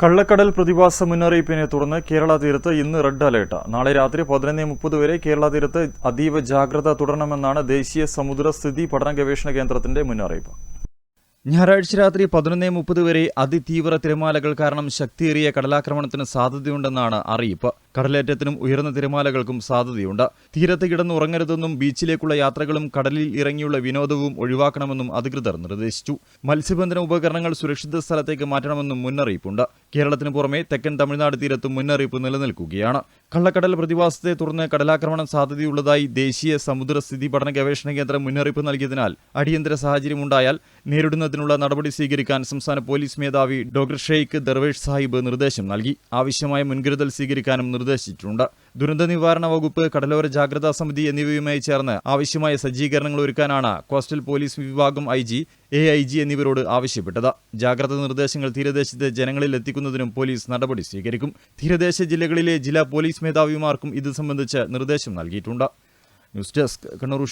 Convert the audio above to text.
കള്ളക്കടൽ പ്രതിഭാസ മുന്നറിയിപ്പിനെ തുടർന്ന് കേരള തീരത്ത് ഇന്ന് റെഡ് അലേർട്ട്. നാളെ രാത്രി പതിനൊന്ന് മുപ്പത് വരെ കേരള തീരത്ത് അതീവ ജാഗ്രത തുടരണമെന്നാണ് ദേശീയ സമുദ്ര സ്ഥിതി പഠന ഗവേഷണ കേന്ദ്രത്തിന്റെ മുന്നറിയിപ്പ്. ഞായറാഴ്ച രാത്രി പതിനൊന്ന് മുപ്പത് വരെ അതിതീവ്ര തിരമാലകൾ കാരണം ശക്തിയേറിയ കടലാക്രമണത്തിന് സാധ്യതയുണ്ടെന്നാണ് അറിയിപ്പ്. കടലേറ്റത്തിനും ഉയർന്ന തിരമാലകൾക്കും സാധ്യതയുണ്ട്. തീരത്ത് കിടന്ന് ഉറങ്ങരുതെന്നും ബീച്ചിലേക്കുള്ള യാത്രകളും കടലിൽ ഇറങ്ങിയുള്ള വിനോദവും ഒഴിവാക്കണമെന്നും അധികൃതർ നിർദ്ദേശിച്ചു. മത്സ്യബന്ധന ഉപകരണങ്ങൾ സുരക്ഷിത സ്ഥലത്തേക്ക് മാറ്റണമെന്നും മുന്നറിയിപ്പുണ്ട്. കേരളത്തിന് പുറമെ തെക്കൻ തമിഴ്നാട് തീരത്തും മുന്നറിയിപ്പ് നിലനിൽക്കുകയാണ്. കള്ളക്കടൽ പ്രതിഭാസത്തെ തുടർന്ന് കടലാക്രമണം സാധ്യതയുള്ളതായി ദേശീയ സമുദ്രസ്ഥിതി പഠന ഗവേഷണ കേന്ദ്രം മുന്നറിയിപ്പ് നൽകിയതിനാൽ അടിയന്തര സാഹചര്യമുണ്ടായാൽ നേരിടുന്നതിനുള്ള നടപടി സ്വീകരിക്കാൻ സംസ്ഥാന പോലീസ് മേധാവി ഡോക്ടർ ഷെയ്ഖ് ദർവേഷ് സാഹിബ് നിർദ്ദേശം നൽകി. ആവശ്യമായ മുൻകരുതൽ സ്വീകരിക്കാനും നിർദ്ദേശിച്ചിട്ടുണ്ട്. ദുരന്ത നിവാരണ വകുപ്പ് കടലോര ജാഗ്രതാ സമിതി എന്നിവയുമായി ചേർന്ന് ആവശ്യമായ സജ്ജീകരണങ്ങൾ ഒരുക്കാനാണ് കോസ്റ്റൽ പോലീസ് വിഭാഗം I G A I G എന്നിവരോട് ആവശ്യപ്പെട്ടത്. ജാഗ്രതാ നിർദ്ദേശങ്ങൾ തീരദേശത്തെ ജനങ്ങളിൽ എത്തിക്കുന്നതിനും പോലീസ് നടപടി സ്വീകരിക്കും. തീരദേശ ജില്ലകളിലെ ജില്ലാ പോലീസ് മേധാവിമാർക്കും ഇത് സംബന്ധിച്ച് നിർദ്ദേശം നൽകിയിട്ടുണ്ട്. News desk Kannur